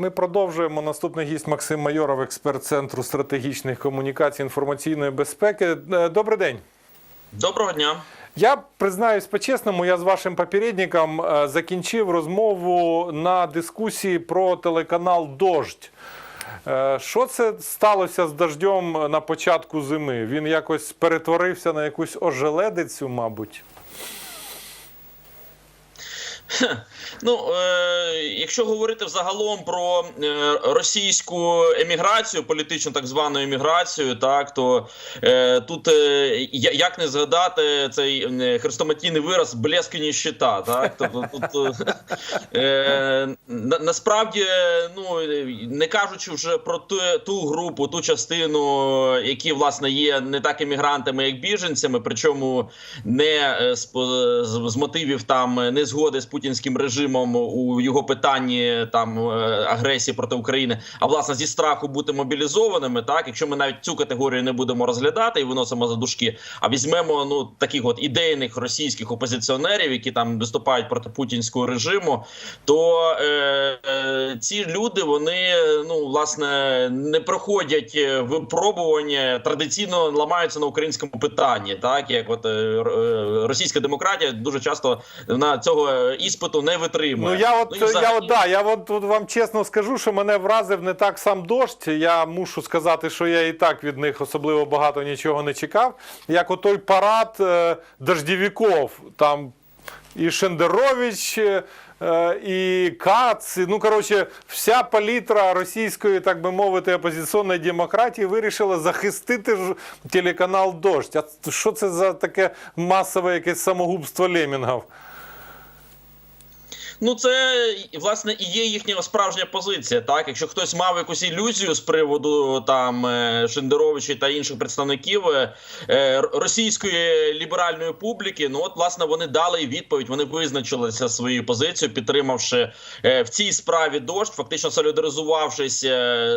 Ми продовжуємо. Наступний гість Максим Майоров, експерт Центру стратегічних комунікацій інформаційної безпеки. Е, Добрий день. Доброго дня. Я признаюсь по-чесному, я з вашим попередником е, закінчив розмову на дискусії про телеканал Дождь. Е, Що це сталося з дождем на початку зими? Він якось перетворився на якусь ожеледицю, мабуть. Ну, е, якщо говорити взагалом про е, російську еміграцію, політичну так звану еміграцію, так то е, тут е, як не згадати цей е, хрестоматійний вираз блеск і ніщита, так? Тобто тут е, е, на, насправді, ну не кажучи вже про ту, ту групу, ту частину, які власне є не так емігрантами, як біженцями, причому не е, з, з, з мотивів там е, не згоди з путінським режимом у його питанні там е, агресії проти України, а власне зі страху бути мобілізованими. Так, якщо ми навіть цю категорію не будемо розглядати і виносимо за дужки, а візьмемо ну таких от ідейних російських опозиціонерів, які там виступають проти путінського режиму, то е, е, ці люди вони ну власне не проходять е, випробування, традиційно ламаються на українському питанні, так як от е, е, російська демократія дуже часто на цього іспиту не витримує. Ну я от і я от да, я от, от вам чесно скажу, що мене вразив не так сам дощ. Я мушу сказати, що я і так від них особливо багато нічого не чекав. Як отой парад е, дождівіков, там і Шендерович. Е, І Кац, і, ну коротше, вся палітра російської, так би мовити, опозиційної демократії вирішила захистити телеканал Дождь. А що це за таке масове якесь самогубство лемінгів? Ну, це власне і є їхня справжня позиція. Так, якщо хтось мав якусь ілюзію з приводу там е, Шендеровича та інших представників е, е, російської ліберальної публіки, ну от власне вони дали відповідь. Вони визначилися своєю позицією, підтримавши в цій справі дощ, фактично солідаризувавшись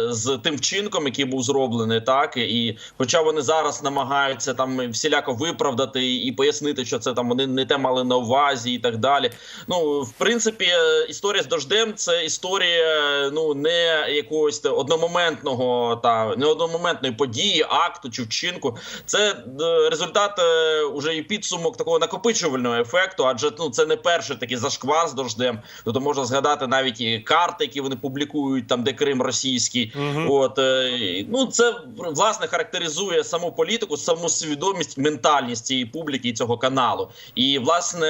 з тим вчинком, який був зроблений, так і хоча вони зараз намагаються там всіляко виправдати і пояснити, що це там вони не те мали на увазі, і так далі. Ну в принципі, е, історія з дождем це історія ну не якогось одномоментного та не одномоментної події, акту чи вчинку. Це е, результат е, уже і підсумок такого накопичувального ефекту, адже ну це не перший такий зашквар з дождем. Тобто можна згадати навіть і карти, які вони публікують, там де Крим російський. От е, ну це власне характеризує саму політику, саму свідомість, ментальність цієї публіки і цього каналу. І власне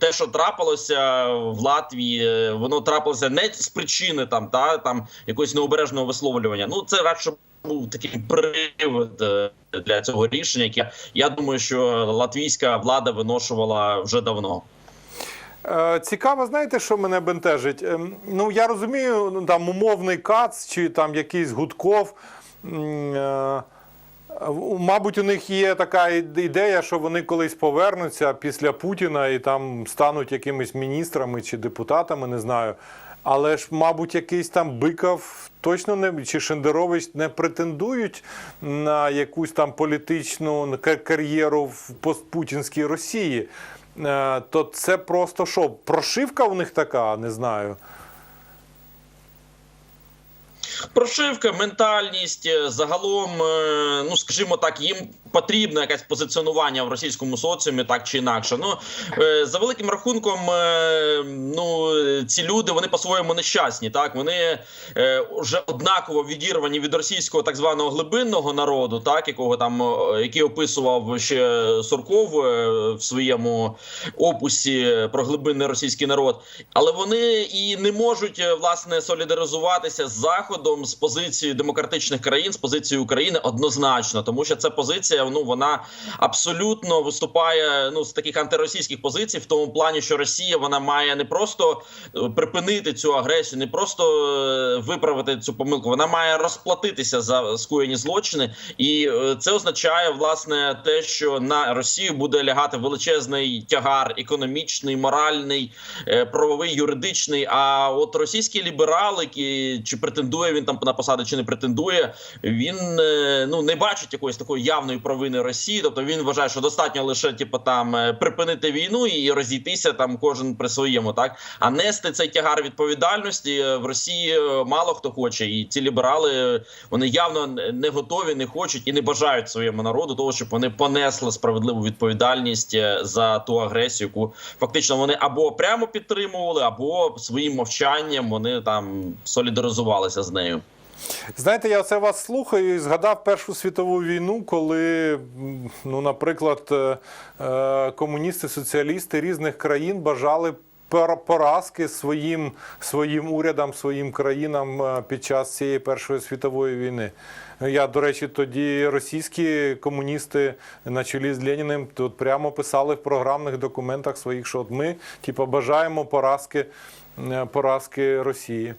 те, що трапилося в Латвії, е, воно трапилося не з причини там та там якогось необережного висловлювання. Ну це радше був такий привод е, для цього рішення, яке я думаю, що латвійська влада виношувала вже давно. Е, Цікаво, знаєте, що мене бентежить? Ну, я розумію, ну, там умовний кац чи там якийсь Гудков. Мабуть, у них є така ідея, що вони колись повернуться після Путіна і там стануть якимись міністрами чи депутатами, не знаю. Але ж, мабуть, якийсь там Биков точно не чи Шендерович не претендують на якусь там політичну кар'єру в постпутінській Росії. Е, То це просто що, прошивка у них така, не знаю. Прошивка, ментальність е, загалом, е, ну скажімо так, їм потрібне якесь позиціонування в російському соціумі, так чи інакше. Ну е, за великим рахунком, е, ну ці люди вони по-своєму нещасні. Так вони е, вже однаково відірвані від російського так званого глибинного народу, так якого там який описував ще Сурков в своєму опусі про глибинний російський народ, але вони і не можуть власне солідаризуватися з заходом з позицією демократичних країн, з позицією України однозначно, тому що ця позиція ну вона абсолютно виступає ну з таких антиросійських позицій, в тому плані, що Росія вона має не просто е, припинити цю агресію, не просто е, виправити цю помилку, вона має розплатитися за скоєні злочини, і е, це означає власне те, що на Росію буде лягати величезний тягар економічний, моральний, правовий, юридичний. А от російський ліберал, який чи претендує він там на посади, чи не претендує, він ну не бачить якоїсь такої явної провини Росії. Тобто він вважає, що достатньо лише типу, там е, припинити війну і розійтися там кожен при своєму, так а нести цей тягар відповідальності е, в Росії е, мало хто хоче, і ці ліберали вони явно не готові, не хочуть і не бажають своєму народу того, щоб вони понесли справедливу відповідальність за ту агресію, яку фактично вони або прямо підтримували, або своїм мовчанням вони там солідаризувалися з нею. Знаєте, я це вас слухаю і згадав Першу світову війну, коли, ну, наприклад, е, е, комуністи, соціалісти різних країн бажали пор- поразки своїм, своїм урядам, своїм країнам е, під час цієї Першої світової війни. Я, до речі, тоді російські комуністи на чолі з Леніним тут прямо писали в програмних документах своїх, що от ми типу, бажаємо поразки, поразки Росії.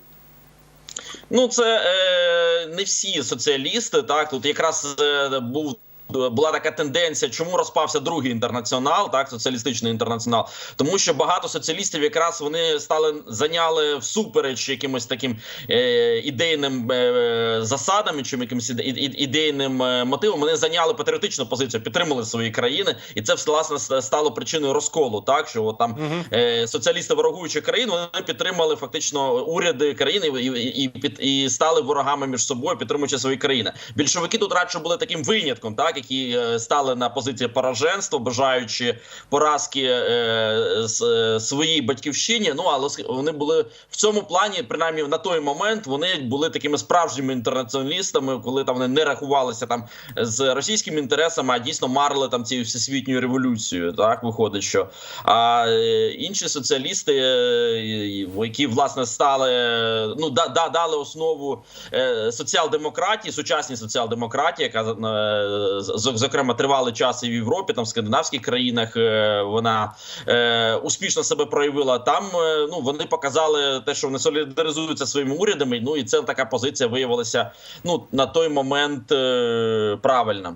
Ну, це е, не всі соціалісти. Так тут якраз е, був. Була така тенденція, чому розпався другий інтернаціонал, так соціалістичний інтернаціонал, тому що багато соціалістів якраз вони стали зайняли всупереч якимось таким е, ідейним е, засадам, чи якимось іде- ідейним е, мотивом. Вони зайняли патріотичну позицію, підтримали свої країни, і це власне стало причиною розколу. Так що от там е, соціалісти ворогуючи країн, вони підтримали фактично уряди країни і, і, і, і стали ворогами між собою, підтримуючи свої країни. Більшовики тут радше були таким винятком, так які е, стали на позиції пораженства, бажаючи поразки е, с- е, своїй батьківщині. Ну але вони були в цьому плані, принаймні на той момент, вони були такими справжніми інтернаціоналістами, коли там вони не рахувалися там з російськими інтересами, а дійсно марили там цією всесвітньою революцією. Так виходить, що а е, інші соціалісти, е, які власне стали е, ну да, да дали основу е, соціал-демократії, сучасній соціал-демократії, яка е, з- з- зокрема тривалий час і в Європі, там в скандинавських країнах е, вона е, успішно себе проявила. Там е, ну вони показали те, що вони солідаризуються своїми урядами. Ну і це така позиція виявилася ну на той момент е, правильна.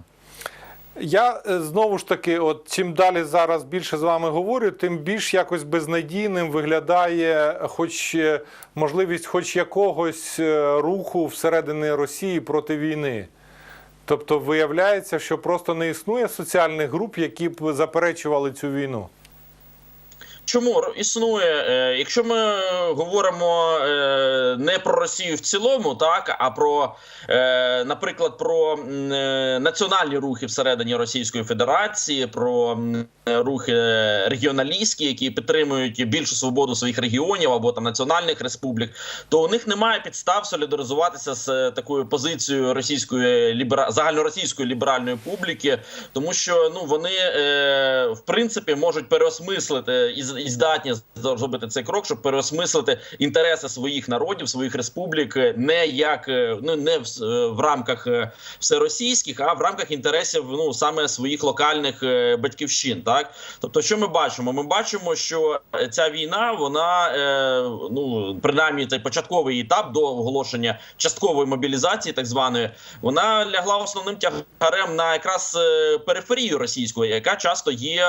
Я е, знову ж таки, от чим далі зараз більше з вами говорю, тим більш якось безнадійним виглядає, хоч можливість, хоч якогось руху всередині Росії проти війни. Тобто виявляється, що просто не існує соціальних груп, які б заперечували цю війну. Чому існує, е, якщо ми говоримо е, не про Росію в цілому, так а про, е, наприклад, про е, національні рухи всередині Російської Федерації, про рухи регіоналістські, які підтримують більшу свободу своїх регіонів або там національних республік, то у них немає підстав солідаризуватися з е, такою позицією російської лібера... загальноросійської ліберальної публіки, тому що ну вони е, в принципі можуть переосмислити і, з- і здатні зробити цей крок, щоб переосмислити інтереси своїх народів, своїх республік, е, не як е, ну не в, е, в рамках всеросійських, а в рамках інтересів ну саме своїх локальних батьківщин. Так, тобто, що ми бачимо? Ми бачимо, що ця війна, вона ну принаймні цей початковий етап до оголошення часткової мобілізації, так званої, вона лягла основним тягарем на якраз периферію російської, яка часто є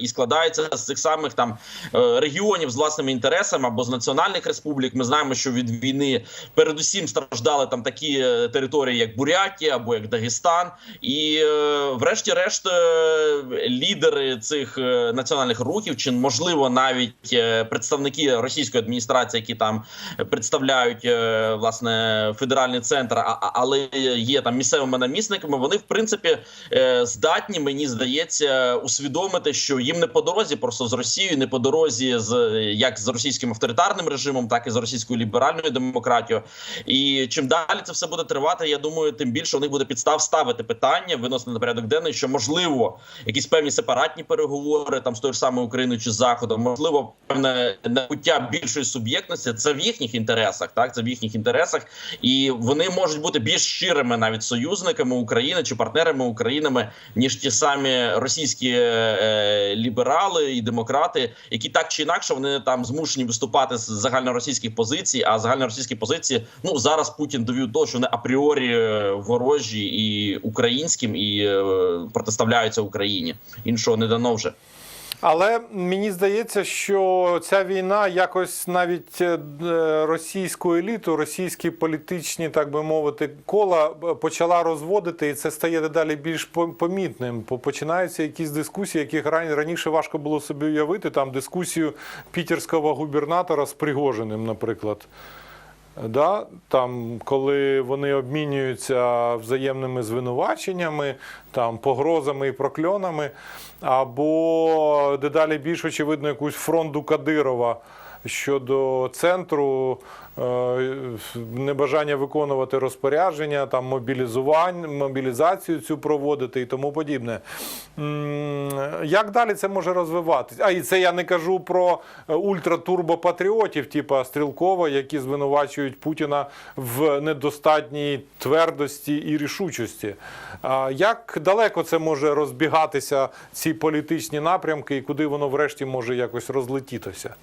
і складається з цих самих там регіонів з власними інтересами або з національних республік. Ми знаємо, що від війни передусім страждали там такі е, території, як Бурятія або як Дагестан, і е, врешті-решт е, лідери цих е, національних рухів, чи можливо навіть е, представники російської адміністрації, які там представляють е, власне федеральний центр, але є там місцевими намісниками. Вони в принципі е, здатні, мені здається, усвідомити, що їм не по дорозі просто з Росією, не по дорозі з е, як з російським авторитарним режимом, так і з російською ліберальною демократією. І чим далі це все буде тривати, я думаю, тим більше у них буде підстав ставити питання, виносити на порядок денний, що можливо якісь певні сепаратні переговори там з тою ж самою Україною чи Заходом, можливо, певне набуття більшої суб'єктності. Це в їхніх інтересах, так це в їхніх інтересах, і вони можуть бути більш щирими навіть союзниками України чи партнерами Українами, ніж ті самі російські е, ліберали і демократи, які так чи інакше вони там змушені виступати з загальноросійських позицій. А загальноросійські позиції, ну зараз Путін довів того, що вони апріорі е, ворожі і українським, і е, протиставляються Україні. Іншого не дано вже. Але мені здається, що ця війна якось навіть е, російську еліту, російські політичні, так би мовити, кола почала розводити, і це стає дедалі більш по- помітним. Починаються якісь дискусії, яких ран- раніше важко було собі уявити. Там дискусію пітерського губернатора з Пригожиним, наприклад. Да, там, коли вони обмінюються взаємними звинуваченнями, там, погрозами і прокльонами, або дедалі більш очевидно якусь фронту Кадирова щодо центру, е, небажання виконувати розпорядження, там мобілізування, мобілізацію цю проводити і тому подібне. Як далі це може розвиватися? А і це я не кажу про е, ультратурбопатріотів, типа Стрілкова, які звинувачують Путіна в недостатній твердості і рішучості. Як далеко це може розбігатися, ці політичні напрямки, і куди воно врешті може якось розлетітися?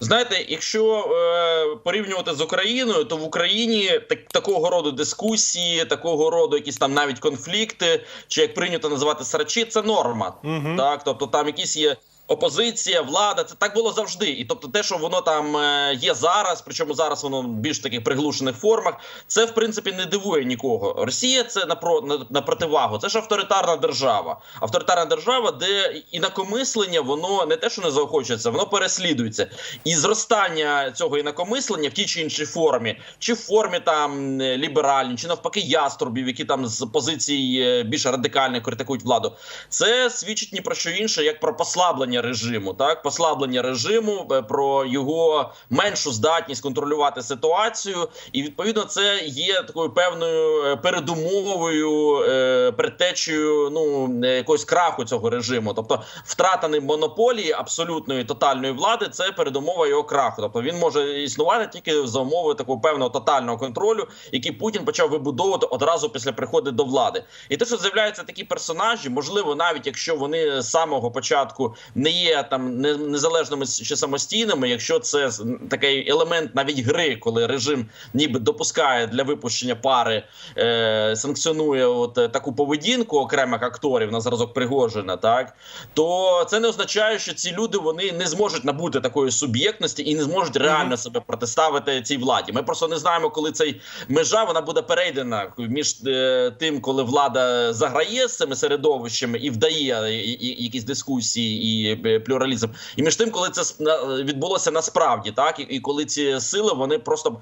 Знаєте, якщо е, порівнювати з Україною, то в Україні так, такого роду дискусії, такого роду якісь там навіть конфлікти, чи як прийнято називати срачі, це норма. Угу. Так, тобто там якісь є. Опозиція, влада, це так було завжди. І тобто, те, що воно там е, є зараз, причому зараз воно в більш таких приглушених формах, це в принципі не дивує нікого. Росія це на про на, противагу. Це ж авторитарна держава. Авторитарна держава, де інакомислення воно не те, що не заохочується, воно переслідується. І зростання цього інакомислення в тій чи іншій формі, чи в формі там е, ліберальній, чи навпаки яструбів, які там з позицій е, більш радикальних критикують владу, це свідчить ні про що інше, як про послаблення режиму, так послаблення режиму, е, про його меншу здатність контролювати ситуацію, і відповідно це є такою певною е, передумовою, е, предтечею ну якогось краху цього режиму. Тобто втрата монополії абсолютної тотальної влади це передумова його краху. Тобто він може існувати тільки за умови такого певного тотального контролю, який Путін почав вибудовувати одразу після приходу до влади. І те, що з'являються такі персонажі, можливо, навіть якщо вони з самого початку не є там незалежними чи самостійними, якщо це такий елемент навіть гри, коли режим ніби допускає для випущення пари, е, санкціонує от е, таку поведінку окремих акторів на зразок Пригожина, так то це не означає, що ці люди вони не зможуть набути такої суб'єктності і не зможуть реально себе протиставити цій владі. Ми просто не знаємо, коли цей межа вона буде перейдена між е, тим, коли влада заграє з цими середовищами і вдає і, якісь дискусії і е, плюралізм, і між тим, коли це с- відбулося насправді, так і, коли ці сили вони просто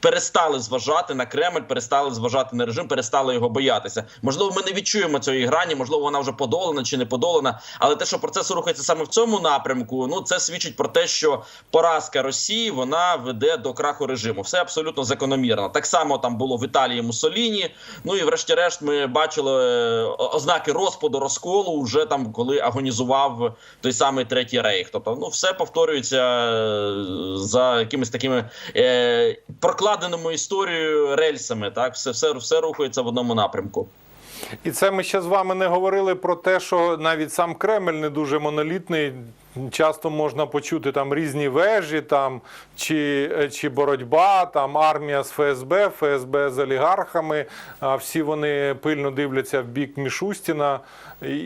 перестали зважати на Кремль, перестали зважати на режим, перестали його боятися. Можливо, ми не відчуємо цієї грані, можливо, вона вже подолана чи не подолана. Але те, що процес рухається саме в цьому напрямку, ну це свідчить про те, що поразка Росії вона веде до краху режиму. Все абсолютно закономірно. Так само там було в Італії Муссоліні. Ну і врешті-решт, ми бачили е, ознаки розпаду розколу вже там, коли агонізував той самий третій рейх. Тобто, ну все повторюється е, за якимись такими е, прокладеними історією рельсами. Так, все, все, все рухається в одному напрямку. І це ми ще з вами не говорили про те, що навіть сам Кремль не дуже монолітний. Часто можна почути там різні вежі, там чи, е, чи боротьба, там армія з ФСБ, ФСБ з олігархами. А всі вони пильно дивляться в бік Мішустіна і,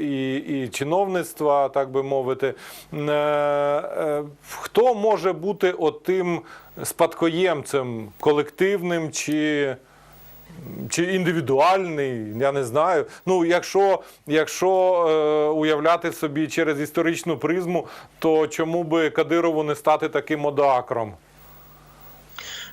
і, і чиновництва, так би мовити. Е, е, Хто може бути отим спадкоємцем колективним чи чи індивідуальний, я не знаю. Ну, якщо, якщо е, уявляти собі через історичну призму, то чому би Кадирову не стати таким одоакром?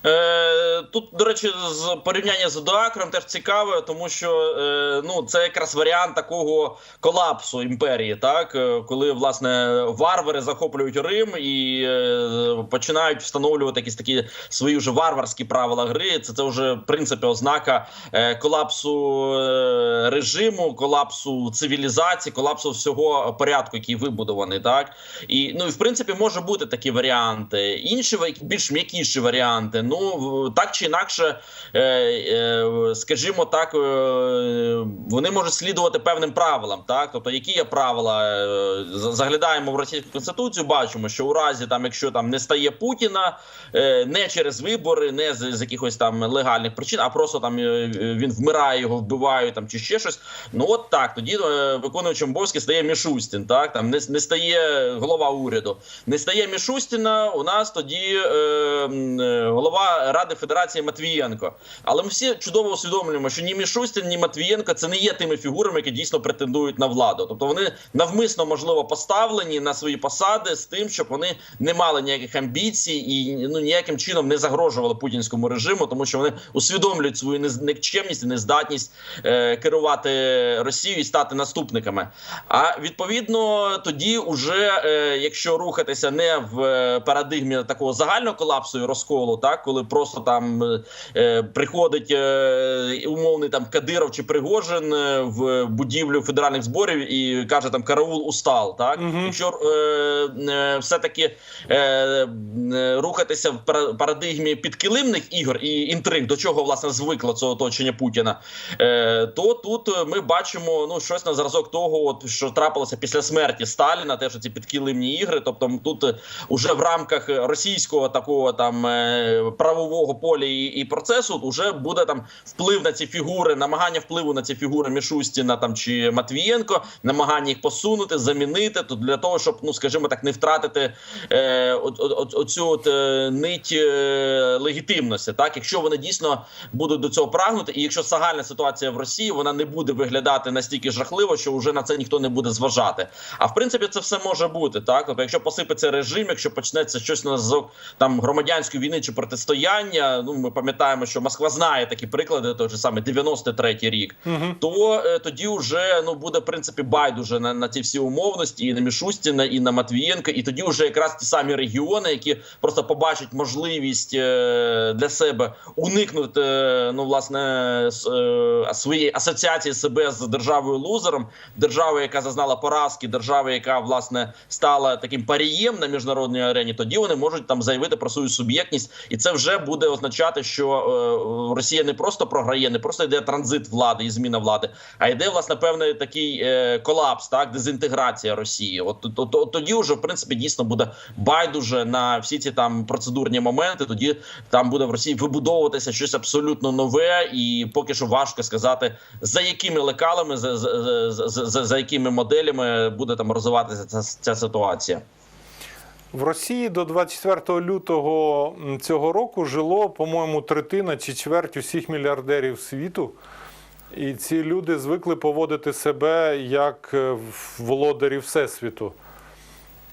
Е, тут, до речі, з порівняння з Одоакром теж цікаве, тому що е, ну це якраз варіант такого колапсу імперії, так Е, коли власне варвари захоплюють Рим і починають встановлювати якісь такі свої вже варварські правила гри. Це це вже в принципі ознака колапсу режиму, колапсу цивілізації, колапсу всього порядку, який вибудований, так і ну і в принципі може бути такі варіанти. Інші більш м'якіші варіанти. Ну так чи інакше, е, е, скажімо так, е, вони можуть слідувати певним правилам. Так, тобто, які є правила, заглядаємо в російську конституцію, бачимо, що у разі там, якщо там не стає Путіна, не через вибори, не з, з якихось там легальних причин, а просто там він вмирає, його вбивають там чи ще щось. Ну от так, тоді виконуючим обов'язки стає Мішустін. Так там не, не стає голова уряду. Не стає Мішустіна. У нас тоді е, е, голова Ради Федерації Матвієнко. Але ми всі чудово усвідомлюємо, що ні Мішустін, ні Матвієнко це не є тими фігурами, які дійсно претендують на владу. Тобто вони навмисно можливо поставлені на свої посади з тим, щоб вони не мали ніяких амбіцій і ну ніяким чином не загрожували путінському режиму, тому що вони усвідомлюють свою никчемність і нездатність е, керувати Росією і стати наступниками. А відповідно тоді, уже е, якщо рухатися не в е, парадигмі такого загального колапсу і розколу, так коли просто там е, е, приходить е, умовний там Кадиров чи Пригожин е, в будівлю федеральних зборів і каже там караул устал. Так Мгм. якщо е, е, все таки е, рухатися в пара- парадигмі підкилимних ігор і інтриг, до чого власне звикло це оточення Путіна, е, то тут ми бачимо ну щось на зразок того, от що трапилося після смерті Сталіна, теж ці підкилимні ігри. Тобто, тут уже в рамках російського такого там правового поля і, і процесу вже буде там вплив на ці фігури, намагання впливу на ці фігури Мішустіна там чи Матвієнко, намагання їх посунути, замінити то для того, щоб ну скажімо так, не втратити е, оцю от, е, нить е, легітимності. Так, якщо вони дійсно будуть до цього прагнути, і якщо загальна ситуація в Росії вона не буде виглядати настільки жахливо, що вже на це ніхто не буде зважати. А в принципі, це все може бути так. Тобто, якщо посипеться режим, якщо почнеться щось на зразок там громадянської війни чи протистояння, ну ми пам'ятаємо, що Москва знає такі приклади, той же саме 93-й рік, Мгм. то е, тоді вже ну буде в принципі байдуже на, на ці всі умовності, і на Мішустіна, і на Матвієнка, і тоді вже якраз ті самі регіони, які просто побачать можливість е, для себе уникнути е, ну власне е, своєї асоціації себе з державою лузером, державою, яка зазнала поразки, державою, яка власне стала таким парієм на міжнародній арені, тоді вони можуть там заявити про свою суб'єктність, і це вже буде означати, що е, Росія не просто програє, не просто йде транзит влади і зміна влади, а йде власне певний такий е, колапс, так дезінтеграція Росії. От, от, от тоді вже в принципі дійсно буде байдуже на всі ці там процедурні моменти. Тоді там буде в Росії вибудовуватися щось абсолютно нове, і поки що важко сказати за якими лекалами, за, за, за, за, за якими моделями буде там розвиватися ця, ця ситуація. В Росії до 24 лютого цього року жило, по-моєму, третина чи чверть усіх мільярдерів світу. І ці люди звикли поводити себе як е, володарі Всесвіту.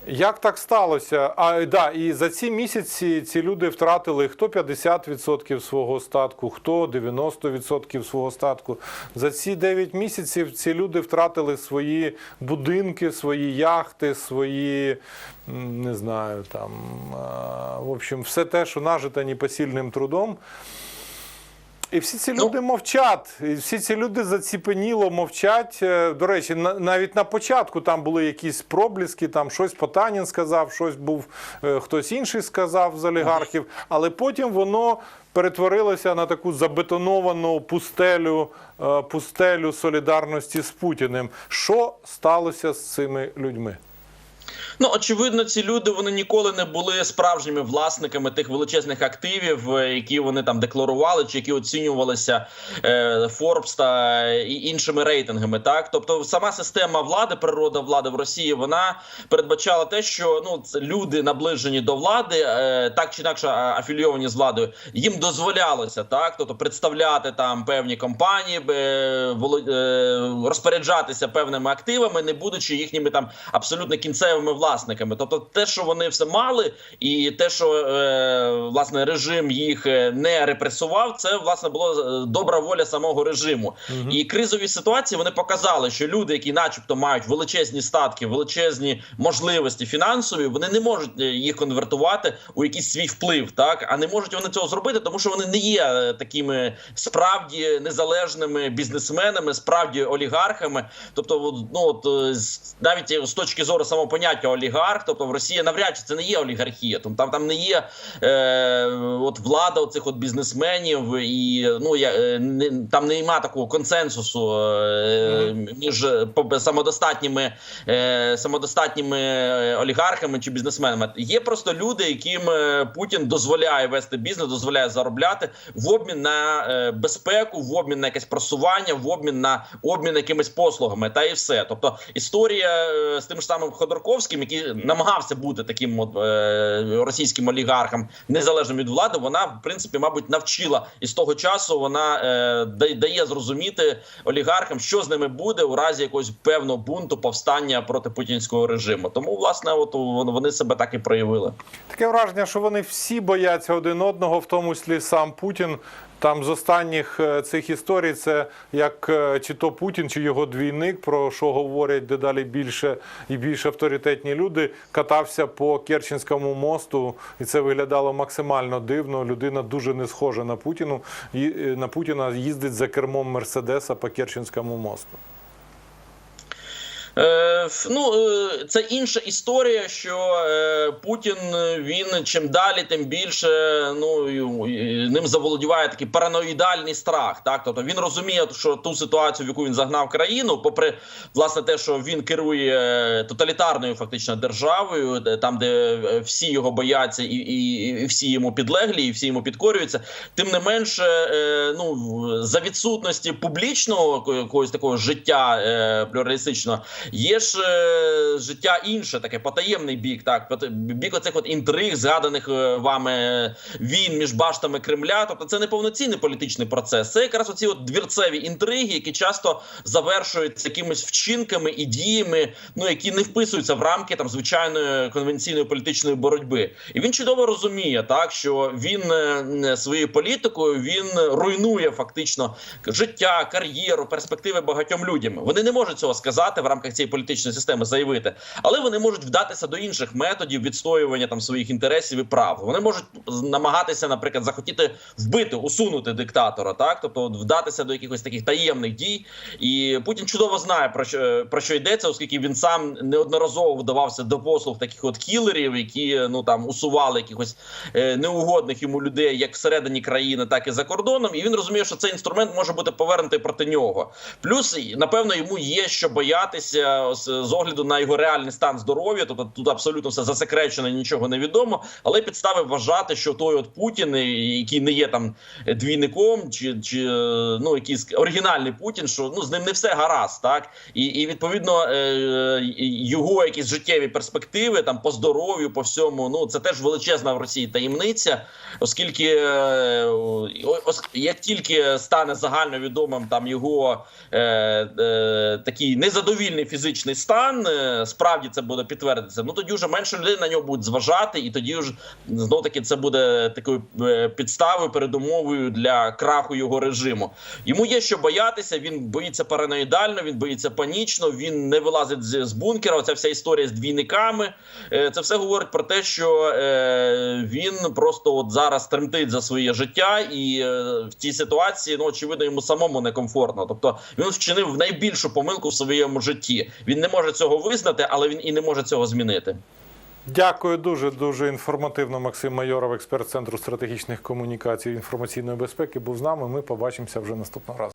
Як так сталося? А да, і за ці місяці ці люди втратили хто 50% свого статку, хто 90% свого статку. За ці 9 місяців ці люди втратили свої будинки, свої яхти, свої не знаю, там в общем, все те, що нажите непосильним трудом. І всі ці Ну. люди мовчать, і всі ці люди заціпеніло мовчать. Е, До речі, на- навіть на початку там були якісь пробліски, там щось Потанін сказав, щось був е, хтось інший сказав з олігархів, але потім воно перетворилося на таку забетоновану пустелю, е, пустелю солідарності з Путіним. Що сталося з цими людьми? Ну очевидно, ці люди вони ніколи не були справжніми власниками тих величезних активів, е, які вони там декларували, чи які оцінювалися е, Forbes та і іншими рейтингами. Так, тобто, сама система влади, природа влади в Росії, вона передбачала те, що ну люди наближені до влади, е, так чи інакше афілійовані з владою, їм дозволялося так, тобто представляти там певні компанії, е, е, розпоряджатися певними активами, не будучи їхніми там абсолютно кінцевими власниками. Тобто, те, що вони все мали, і те, що е, власне режим їх е, не репресував, це власне було е, добра воля самого режиму. І кризові ситуації вони показали, що люди, які, начебто, мають величезні статки, величезні можливості фінансові, вони не можуть е, їх конвертувати у якийсь свій вплив, так а не можуть вони цього зробити, тому що вони не є такими справді незалежними бізнесменами, справді олігархами. Тобто, ну от навіть з точки зору самого поняття олігарх. Тобто в Росії навряд чи це не є олігархія. Там там, там не є е, от влада оцих от бізнесменів, і ну я е, не там немає такого консенсусу е, між е, самодостатніми е, самодостатніми е, олігархами чи бізнесменами. Є просто люди, яким Путін дозволяє вести бізнес, дозволяє заробляти в обмін на е, безпеку, в обмін на якесь просування, в обмін на обмін якимись послугами, та і все. Тобто історія з тим ж самим Ходорковським, який намагався бути таким от, е, російським олігархом, незалежним від влади, вона в принципі, мабуть, навчила і з того часу вона е, дає зрозуміти олігархам, що з ними буде у разі якогось певного бунту повстання проти путінського режиму. Тому, власне, от вони себе так і проявили. Таке враження, що вони всі бояться один одного, в тому числі сам Путін. Там з останніх е, цих історій це як е, чи то Путін, чи його двійник, про що говорять дедалі більше і більш авторитетні люди, катався по Керченському мосту, і це виглядало максимально дивно. Людина дуже не схожа на Путіну. Е, на Путіна їздить за кермом Мерседеса по Керченському мосту. Е, ну, е, це інша історія, що е, Путін він чим далі, тим більше ну ним заволодіває такий параноїдальний страх. Так, тобто він розуміє, що ту ситуацію, в яку він загнав країну, попри власне те, що він керує тоталітарною фактично державою, де- там, де всі його бояться, і, і, і всі йому підлеглі, і всі йому підкорюються. Тим не менше, ну за відсутності публічного якогось такого життя плюралістичного, є ж е, життя інше, таке потаємний бік. Так, бік оцих от інтриг, згаданих е, вами війн між баштами Кремля. Тобто, це не повноцінний політичний процес. Це якраз оці от двірцеві інтриги, які часто завершуються якимись вчинками і діями, ну які не вписуються в рамки там звичайної конвенційної політичної боротьби. І він чудово розуміє, так що він е, своєю політикою він руйнує фактично життя, кар'єру, перспективи багатьом людям. Вони не можуть цього сказати в рамках цієї політичної системи, заявити, але вони можуть вдатися до інших методів відстоювання там своїх інтересів і прав. Вони можуть намагатися, наприклад, захотіти вбити, усунути диктатора, так тобто вдатися до якихось таких таємних дій. І Путін чудово знає про що про що йдеться, оскільки він сам неодноразово вдавався до послуг таких от кілерів, які ну там усували якихось е, неугодних йому людей, як всередині країни, так і за кордоном. І він розуміє, що цей інструмент може бути повернутий проти нього. Плюс, напевно, йому є що боятися з огляду на його реальний стан здоров'я. Тобто тут абсолютно все засекречено, нічого не відомо. Але підстави вважати, що той от Путін, який не є там двійником, чи, чи ну якийсь оригінальний Путін, що ну з ним не все гаразд, так і, і відповідно е, його якісь життєві перспективи там по здоров'ю, по всьому. Ну це теж величезна в Росії таємниця, оскільки е, як тільки стане загальновідомим там його е, е, такий незадовільний фізичний стан, е, справді це буде підтвердитися. Ну тоді вже менше людей на нього будуть зважати, і тоді ж знов таки це буде такою е, підставою, передумовою для краху його режиму. Йому є що боятися. Він боїться параноїдально, він боїться панічно. Він не вилазить з, бункера. Оця вся історія з двійниками. Е, це все говорить про те, що він просто от зараз тремтить за своє життя, і в цій ситуації ну очевидно йому самому некомфортно. Тобто він вчинив найбільшу помилку в своєму житті. Він не може цього визнати, але він і не може цього змінити. Дякую дуже дуже інформативно. Максим Майоров, експерт центру стратегічних комунікацій і інформаційної безпеки, був з нами. Ми побачимося вже наступного разу.